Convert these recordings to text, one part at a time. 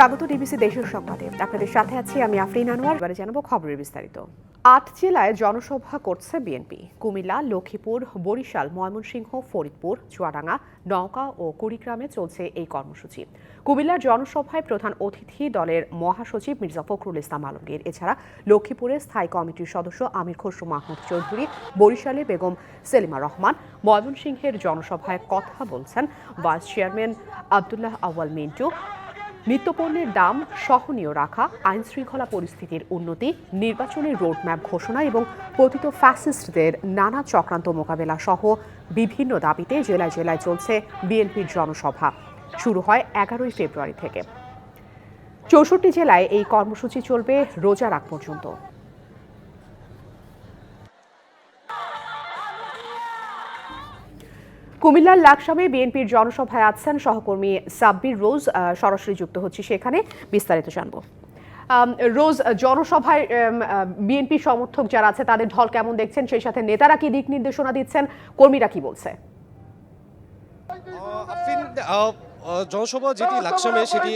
স্বাগত ডিবিসি দেশের সংবাদে। আপনাদের সাথে আছি আমি আফরিন আনোয়ার। এবারে জানাব খবরের বিস্তারিত। আট জেলায় জনসভা করছে বিএনপি। কুমিল্লা, লক্ষ্মীপুর, বরিশাল, ময়মনসিংহ, ফরিদপুর, চুয়াডাঙ্গা, নওগাঁ ও কুড়িগ্রামে চলছে এই কর্মসূচি। কুমিল্লার জনসভায় প্রধান অতিথি দলের মহাসচিব মির্জা ফখরুল ইসলাম আলমগীর। এছাড়া লক্ষ্মীপুরে স্থায়ী কমিটির সদস্য আমির খসরু মাহমুদ চৌধুরী, বরিশালে বেগম সেলিমা রহমান, ময়মনসিংহের জনসভায় কথা বলছেন ভাইস চেয়ারম্যান আবদুল্লাহ আওয়াল মিন্টু নিত্যপণ্যের দাম সহনীয় রাখা আইন শৃঙ্খলা পরিস্থিতির উন্নতি নির্বাচনের রোডম্যাপ ঘোষণা এবং পতিত ফ্যাসিস্টদের নানা চক্রান্ত মোকাবেলা সহ বিভিন্ন দাবিতে জেলায় জেলায় চলছে বিএনপির জনসভা। শুরু হয় এগারোই ফেব্রুয়ারি থেকে। চৌষট্টি জেলায় এই কর্মসূচি চলবে রোজা রাখ পর্যন্ত। কুমিল্লার লাকসামে বিএনপির জনসভায় আছেন সহকর্মী সাব্বির রোজ সরাসরি যুক্ত হচ্ছে সেখানে। বিস্তারিত জানব। রোজ জনসভায় বিএনপি সমর্থক যারা আছে, তাদের ঢল কেমন দেখছেন? সেই সাথে নেতারা কি দিক নির্দেশনা দিচ্ছেন? কর্মীরা কি বলছে? জনসভা যেটি লাকসামে সেটি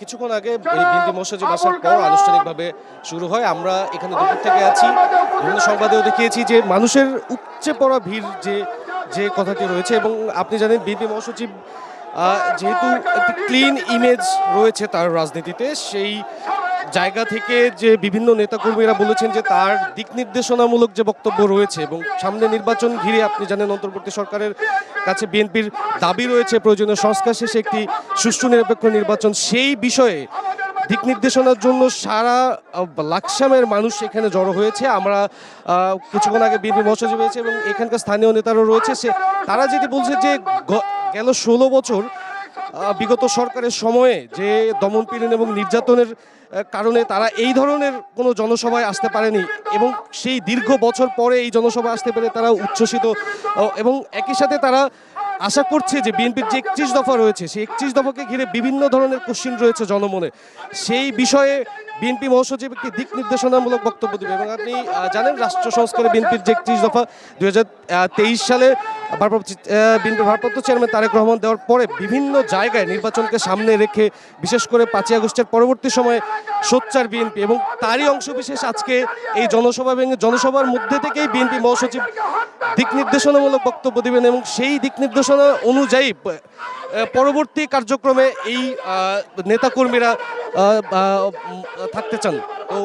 কিছুক্ষণ আগে বিএনপি মহাসচিব আসার পর আনুষ্ঠানিকভাবে শুরু হয়। আমরা এখানে দুপুর থেকে আছি। বিভিন্ন সংবাদেও দেখিয়েছি যে মানুষের উপচে পড়া ভিড় যে যে কথাটি রয়েছে এবং আপনি জানেন বিএনপি মহাসচিব যেহেতু একটি ক্লিন ইমেজ রয়েছে তার রাজনীতিতে সেই জায়গা থেকে যে বিভিন্ন নেতাকর্মীরা বলেছেন যে তার দিক নির্দেশনামূলক যে বক্তব্য রয়েছে এবং সামনে নির্বাচন ঘিরে আপনি জানেন অন্তর্বর্তী সরকারের কাছে বিএনপির দাবি রয়েছে, প্রয়োজনীয় সংস্কার শেষে একটি সুষ্ঠু নিরপেক্ষ নির্বাচন। সেই বিষয়ে দিক নির্দেশনার জন্য সারা লাকসামের মানুষ এখানে জড়ো হয়েছে। আমরা কিছুক্ষণ আগে বিএনপি মহাসচিব হয়েছে এবং এখানকার স্থানীয় নেতারা রয়েছে। সে, তারা যেটি বলছে যে গেল ষোলো বছর বিগত সরকারের সময়ে যে দমন পীড়ন এবং নির্যাতনের কারণে তারা এই ধরনের কোনো জনসভায় আসতে পারেনি এবং সেই দীর্ঘ বছর পরে এই জনসভায় আসতে পেরে তারা উচ্ছ্বসিত এবং একই সাথে তারা আশা করছে যে বিএনপির যে একত্রিশ দফা রয়েছে, সেই একত্রিশ দফাকে ঘিরে বিভিন্ন ধরনের কোশ্চিন রয়েছে জনমনে। সেই বিষয়ে বিএনপি মহাসচিব একটি দিক নির্দেশনামূলক বক্তব্য দেবে। এবং আপনি জানেন রাষ্ট্র সংস্কারে বিএনপির যে একত্রিশ দফা দুই হাজার তেইশ সালে ভারপ্রাপ্ত বিএনপির ভারপ্রাপ্ত চেয়ারম্যান তারেক রহমান দেওয়ার পরে বিভিন্ন জায়গায় নির্বাচনকে সামনে রেখে, বিশেষ করে পাঁচই আগস্টের পরবর্তী সময়ে সোচ্চার বিএনপি এবং তারই অংশবিশেষ আজকে এই জনসভা ভেঙে জনসভার মধ্যে থেকেই বিএনপি মহাসচিব দিক নির্দেশনামূলক বক্তব্য দেবেন এবং সেই দিক নির্দেশনা অনুযায়ী পরবর্তী কার্যক্রমে এই নেতাকর্মীরা থাকতে চান। তো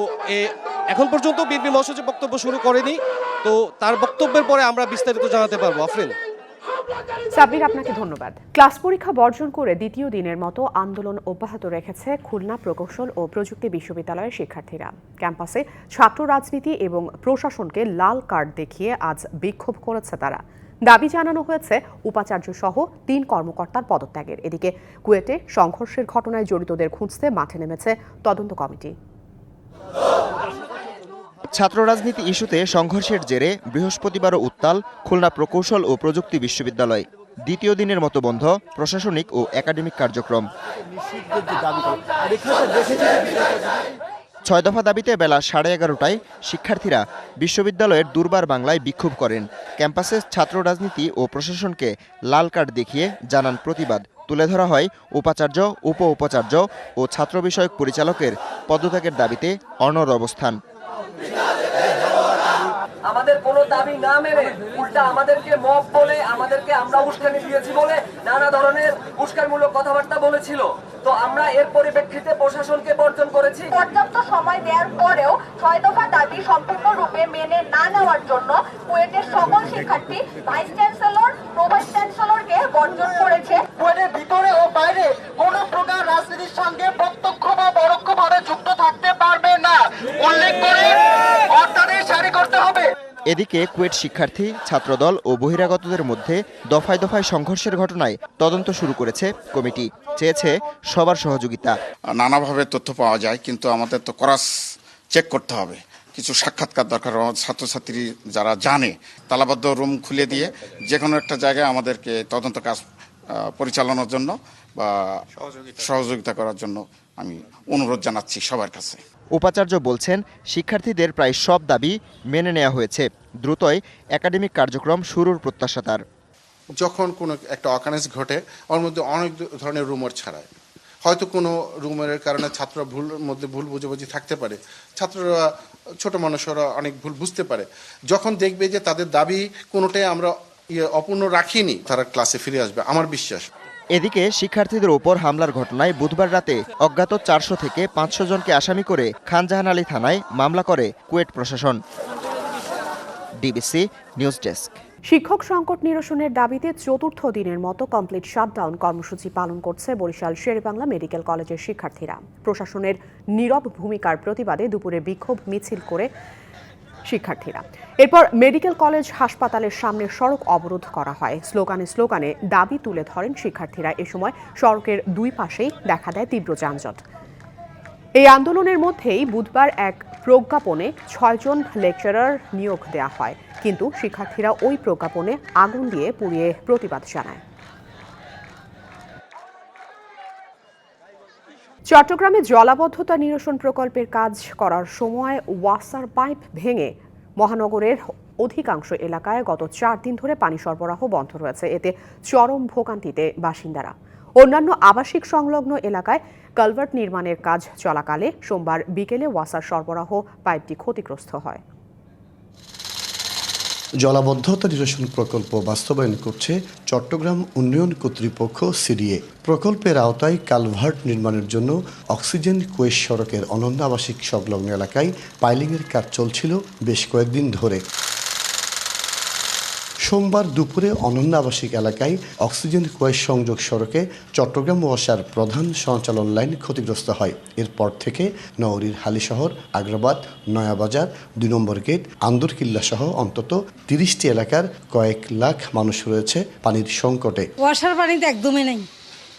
এখন পর্যন্ত বিএনপি মহাসচিব বক্তব্য শুরু করেনি। তো তার বক্তব্যের পরে আমরা বিস্তারিত জানাতে পারব। আফরিন। সাব্বির, আপনাকে ধন্যবাদ। ক্লাস পরীক্ষা বর্জন করে দ্বিতীয় দিনের মতো আন্দোলন অব্যাহত রেখেছে খুলনা প্রকৌশল ও প্রযুক্তি বিশ্ববিদ্যালয়ের শিক্ষার্থীরা। ক্যাম্পাসে ছাত্র রাজনীতি এবং প্রশাসনকে লাল কার্ড দেখিয়ে আজ বিক্ষোভ করেছে তারা। দাবি জানানো হয়েছে, উপাচার্য সহ তিন কর্মকর্তার পদত্যাগের। এদিকে কুয়েটে সংঘর্ষের ঘটনায় জড়িতদের খুঁজতে মাঠে নেমেছে তদন্ত কমিটি। ছাত্র রাজনীতি ইস্যুতে সংঘর্ষের জেরে বৃহস্পতিবারও উত্তাল খুলনা প্রকৌশল ও প্রযুক্তি বিশ্ববিদ্যালয়। দ্বিতীয় দিনের মতো বন্ধ প্রশাসনিক ও একাডেমিক কার্যক্রম। ছয় দফা দাবিতে বেলা সাড়ে এগারোটায় শিক্ষার্থীরা বিশ্ববিদ্যালয়ের দুর্বার বাংলায় বিক্ষোভ করেন। ক্যাম্পাসে ছাত্র রাজনীতি ও প্রশাসনকে লাল কার্ড দেখিয়ে জানান প্রতিবাদ। তুলে ধরা হয় উপাচার্য উপ উপাচার্য ও ছাত্র বিষয়ক পরিচালকের পদত্যাগের দাবিতে অনর অবস্থান। আমাদের কোনো দাবি না মেনে উল্টা আমাদেরকে মব বলে, আমাদেরকে আমরা উস্কানি দিয়েছি বলে নানা ধরনের উস্কানমূলক কথাবার্তা বলেছিল। তো আমরা এর পরিপ্রেক্ষিতে প্রশাসনকে বর্জন করেছি। পর্যাপ্ত সময় দেওয়ার পরেও ছয় দফা দাবি সম্পূর্ণরূপে মেনে না নেওয়ার জন্য কুয়েটের সকল শিক্ষার্থী ভাইস চ্যান্সেলর প্রভাইস চ্যান্সেলরকে বর্জন করেছে কুয়েটের ভিতরে ও বাইরে কোনো প্রকার রাজনীতির সঙ্গে প্রত্যক্ষ বা পরোক্ষভাবে যুক্ত থাকতে পারবে না উল্লেখ করে অর্থাদেশ জারি করতে হবে এদিকে কুয়েট শিক্ষার্থী ছাত্রদল ও বহিরাগতদের মধ্যে দফায় দফায় সংঘর্ষের ঘটনায় তদন্ত শুরু করেছে কমিটি। চেয়েছে সবার সহযোগিতা। নানাভাবে তথ্য পাওয়া যায় কিন্তু আমাদের তো ক্রস চেক করতে হবে। কিছু সাক্ষাৎকার দরকার ছাত্রছাত্রী যারা জানে তালাবদ্ধ রুম খুলে দিয়ে যে কোনো একটা জায়গায় আমাদেরকে তদন্ত কাজ পরিচালনার জন্য বা সহযোগিতা করার জন্য আমি অনুরোধ জানাচ্ছি সবার কাছে। উপাচার্য বলছেন শিক্ষার্থীদের প্রায় সব দাবি মেনে নেওয়া হয়েছে। দ্রুতই একাডেমিক কার্যক্রম শুরুর প্রত্যাশা তার। যখন কোনো একটা অকারেন্স ঘটে ওর মধ্যে অনেক ধরনের রুমর ছাড়ায়। হয়তো কোনো রুমের কারণে ছাত্ররা ভুল মধ্যে ভুল বুঝাবুঝি থাকতে পারে। ছাত্ররা ছোট মানুষরা অনেক ভুল বুঝতে পারে। যখন দেখবে যে তাদের দাবি কোনোটাই আমরা ইয়ে অপূর্ণ রাখিনি তারা ক্লাসে ফিরে আসবে। আমার বিশ্বাস এদিকে শিক্ষার্থীদের ওপর হামলার ঘটনায় বুধবার রাতে অজ্ঞাত চারশো থেকে পাঁচশো জনকে আসামি করে খানজাহান আলী থানায় মামলা করে কুয়েট প্রশাসন। DBC news desk. শিক্ষক সংকট নিরসনের দাবিতে চতুর্থ দিনের মতো কমপ্লিট শাটডাউন কর্মসূচি পালন করছে বরিশাল শেরেবাংলা মেডিকেল কলেজের শিক্ষার্থীরা। প্রশাসনের নীরব ভূমিকার প্রতিবাদে দুপুরে বিক্ষোভ মিছিল করে শিক্ষার্থীরা। এরপর মেডিকেল কলেজ হাসপাতালের সামনে সড়ক অবরোধ করা হয়। স্লোগানে স্লোগানে দাবি তুলে ধরেন শিক্ষার্থীরা। এ সময় সড়কের দুই পাশেই দেখা দেয় তীব্র যানজট। এই আন্দোলনের মধ্যেই বুধবার এক প্রজ্ঞাপনে ছয়জন লেকচারার নিয়োগ দেওয়া হয়। কিন্তু শিক্ষার্থীরা ওই প্রজ্ঞাপনে আগুন দিয়ে পুড়িয়ে প্রতিবাদ জানায়। চট্টগ্রামে জলাবদ্ধতা নিরসন প্রকল্পের কাজ করার সময় ওয়াসার পাইপ ভেঙে মহানগরের অধিকাংশ এলাকায় গত চার দিন ধরে পানি সরবরাহ বন্ধ রয়েছে। এতে চরম ভোগান্তিতে বাসিন্দারা। অন্যান্য আবাসিক সংলগ্ন এলাকায় কালভার্ট নির্মাণের কাজ চলাকালে সোমবার বিকেলে ওয়াসার সরবরাহ পাইপটি ক্ষতিগ্রস্ত হয়। জলাবদ্ধতা নিরসন প্রকল্প বাস্তবায়ন করছে চট্টগ্রাম উন্নয়ন কর্তৃপক্ষ সিডিএ। প্রকল্পের আওতায় কালভার্ট নির্মাণের জন্য অক্সিজেন কোয়েশ সড়কের অনন্য আবাসিক সংলগ্ন এলাকায় পাইলিংয়ের কাজ চলছিল বেশ কয়েকদিন ধরে। সোমবার দুপুরে অনন্য আবাসিক এলাকায় অক্সিজেন কোয়েশ সংযোগ সড়কে চট্টগ্রাম ওয়াসার প্রধান সঞ্চালন লাইন ক্ষতিগ্রস্ত হয়। এরপর থেকে নগরীর হালিশহর আগ্রাবাদ নয়াবাজার দুই নম্বর গেট আন্দরকিল্লা সহ অন্তত তিরিশটি এলাকার কয়েক লাখ মানুষ রয়েছে পানির সংকটে। ওয়াসার পানি তো একদমই নেই।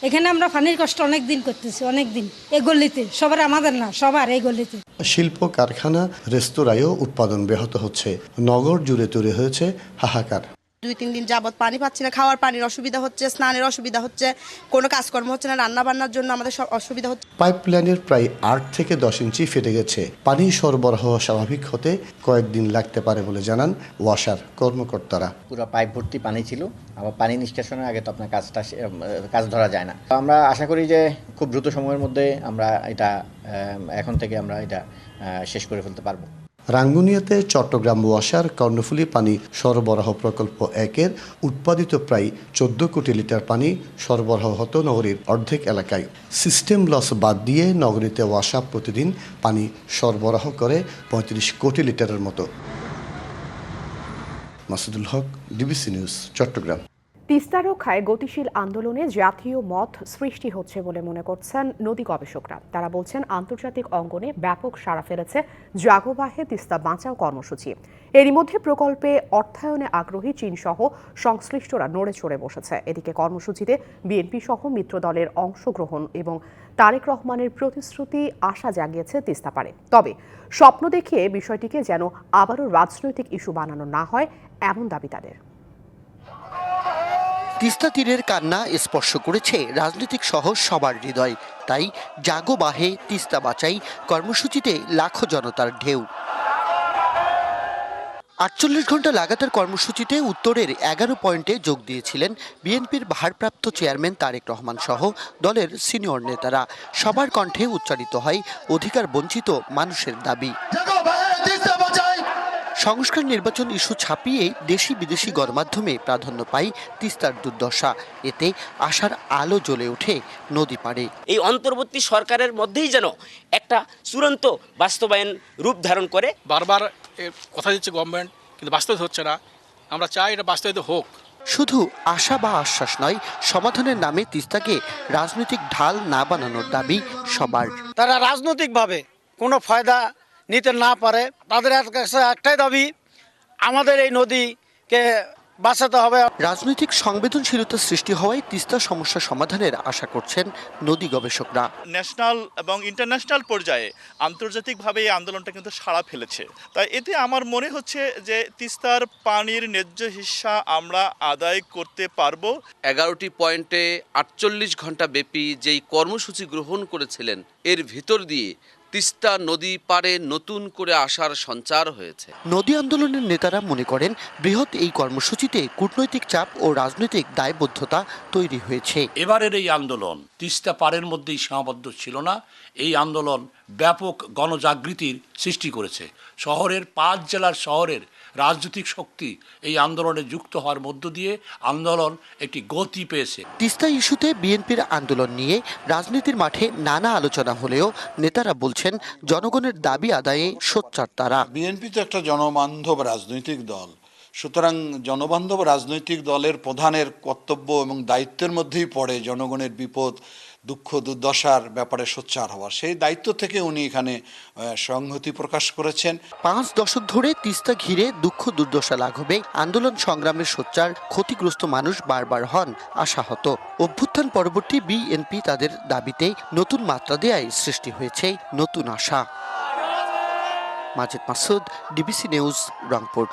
এখানে আমরা পানির কষ্ট অনেক দিন করতেছি অনেক দিন এই গল্লিতে সবার আমাদের না সবার এই গল্লিতে শিল্প কারখানা রেস্তোরাঁয়ও উৎপাদন ব্যাহত হচ্ছে। নগর জুড়ে তৈরি হয়েছে হাহাকার। দুই তিন দিন যাবৎ পানি পাচ্ছি না খাওয়ার পানির অসুবিধা হচ্ছে স্নানের অসুবিধা হচ্ছে কোনো কাজকর্ম হচ্ছে না রান্না বান্নার জন্য আমাদের সব অসুবিধা হচ্ছে। পাইপ লাইনের প্রায় আট থেকে দশ ইঞ্চি ফেটে গেছে। পানি সরবরাহ স্বাভাবিক হতে কয়েকদিন লাগতে পারে বলে জানান ওয়াসার কর্মকর্তারা। পুরো পাইপ ভর্তি পানি ছিল আবার পানি নিষ্কাশনের আগে তো আপনার কাজটা কাজ ধরা যায় না। তো আমরা আশা করি যে খুব দ্রুত সময়ের মধ্যে আমরা এটা এখন থেকে আমরা এটা আহ, শেষ করে ফেলতে পারব। রাঙ্গুনিয়াতে চট্টগ্রাম ওয়াসার কর্ণফুলী পানি সরবরাহ প্রকল্প একের উৎপাদিত প্রায় চোদ্দ কোটি লিটার পানি সরবরাহ হতো নগরীর অর্ধেক এলাকায়। সিস্টেম লস বাদ দিয়ে নগরীতে ওয়াসা প্রতিদিন পানি সরবরাহ করে পঁয়ত্রিশ কোটি লিটারের মতো। Masudul Haque, DBC news, Chattogram. Teesta রক্ষায় গতিশীল আন্দোলনে জাতীয় মত সৃষ্টি হচ্ছে বলে মনে করছেন নদী গবেষকরা। তারা বলছেন, আন্তর্জাতিক অঙ্গনে ব্যাপক সাড়া ফেলেছে জাগোবাহে তিস্তা বাঁচাও কর্মসূচি। এরই মধ্যে প্রকল্পে অর্থায়নে আগ্রহী চীন সহ সংশ্লিষ্টরা নড়ে চড়ে বসেছে। এদিকে কর্মসূচিতে বিএনপি সহ মিত্র দলের অংশগ্রহণ এবং তারেক রহমানের প্রতিশ্রুতি আশা জাগিয়েছে তিস্তা পারে তবে স্বপ্ন দেখিয়ে বিষয়টিকে যেন আবারও রাজনৈতিক ইস্যু বানানো না হয়, এমন দাবি তাদের। তিস্তা তীরের কান্না স্পর্শ করেছে রাজনৈতিক সহ সবার হৃদয়। তাই জাগো বাহে তিস্তা বাঁচাই কর্মসূচিতে লাখো জনতার ঢেউ। আটচল্লিশ ঘণ্টা লাগাতার কর্মসূচিতে উত্তরের এগারো পয়েন্টে যোগ দিয়েছিলেন বিএনপির ভারপ্রাপ্ত চেয়ারম্যান তারেক রহমান সহ দলের সিনিয়র নেতারা। সবার কণ্ঠে উচ্চারিত হয় অধিকার বঞ্চিত মানুষের দাবি। সংস্কার নির্বাচন ইস্যু ছাপিয়ে দেশি বিদেশি গণমাধ্যমে প্রাধান্য পায় তিস্তার দুর্দশা। এতে আশার আলো জ্বলে ওঠে নদী পাড়ে। এই অন্তর্বর্তী সরকারের মধ্যেই যেন একটা চূড়ান্ত বাস্তবায়ন রূপ ধারণ করে। বারবার কথা দিচ্ছে গভর্নমেন্ট কিন্তু বাস্তবায়িত হচ্ছে না। আমরা চাই এটা বাস্তবায়িত হোক। শুধু আশা বা আশ্বাস নয় সমাধানের নামে তিস্তাকে রাজনৈতিক ঢাল না বানানোর দাবি সবার। তারা রাজনৈতিকভাবে কোনো ফায়দা নিতে না পারে। তাদের কাছে একটাই দাবি আমাদের এই নদীকে বাঁচাতে হবে। রাজনৈতিক সংবেদনশীলতা সৃষ্টি হওয়ায় তিস্তা সমস্যা সমাধানের আশা করছেন নদী গবেষকরা। ন্যাশনাল এবং ইন্টারন্যাশনাল পর্যায়ে আন্তর্জাতিকভাবে এই আন্দোলনটা কিন্তু সাড়া ফেলেছে। তাই এতে আমার মনে হচ্ছে যে তিস্তার পানির ন্যায্য হিস্সা আমরা আদায় করতে পারব। এগারোটি পয়েন্টে আটচল্লিশ ঘণ্টা ব্যাপী যেই কর্মসূচি গ্রহণ করেছিলেন এর ভিতর দিয়ে তিস্তা নদী পারে নতুন করে আসার সঞ্চার হয়েছে। নদী আন্দোলনের নেতারা মনে করেন বৃহৎ এই কর্মসূচিতে কূটনৈতিক চাপ ও রাজনৈতিক দায়বদ্ধতা তৈরি হয়েছে। এবারের এই আন্দোলন তিস্তা পারের মধ্যেই সীমাবদ্ধ ছিল না এই আন্দোলন ব্যাপক গণজাগৃতির সৃষ্টি করেছে। শহরের পাঁচ জেলার শহরের রাজনৈতিক শক্তি এই আন্দোলনে যুক্ত হওয়ার মধ্য দিয়ে আন্দোলন একটি গতি পেয়েছে। তিস্তা ইস্যুতে বিএনপির আন্দোলন নিয়ে রাজনীতির মাঠে নানা আলোচনা হলেও নেতারা বলছেন জনগণের দাবি আদায়ে সোচ্চার তারা। বিএনপি তো একটা জনবান্ধব রাজনৈতিক দল। সুতরাং জনবান্ধব রাজনৈতিক দলের প্রধানের কর্তব্য এবং দায়িত্বের মধ্যেই পড়ে জনগণের বিপদ। দুঃখ দুর্দশার ব্যাপারে সোচ্চার হওয়ার সেই দায়িত্ব থেকে উনি এখানে সংহতি প্রকাশ করেছেন। পাঁচ দশক ধরে তিস্তা ঘিরে দুঃখ দুর্দশা লাঘবে, আন্দোলন সংগ্রামের সোচ্চার, ক্ষতিগ্রস্ত মানুষ বারবার হন আশাহত। অভ্যুত্থান পরবর্তী বিএনপি তাদের দাবিতে নতুন মাত্রা দেয়ায় সৃষ্টি হয়েছে নতুন আশা। Majid Masud, DBC news Rangpur.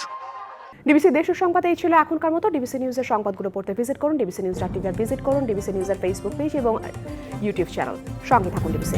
DBC দেশের সংবাদ, এই ছিল এখনকার মতো। ডিবিসি নিউজের সংবাদগুলো পড়তে ভিজিট করুন। ডিবিসি নিউজ ডট ভিজিট করুন। ডিবিসি নিউজের ফেসবুক পেজ এবং ইউটিউব চ্যানেল সঙ্গে থাকুন ডিবিসি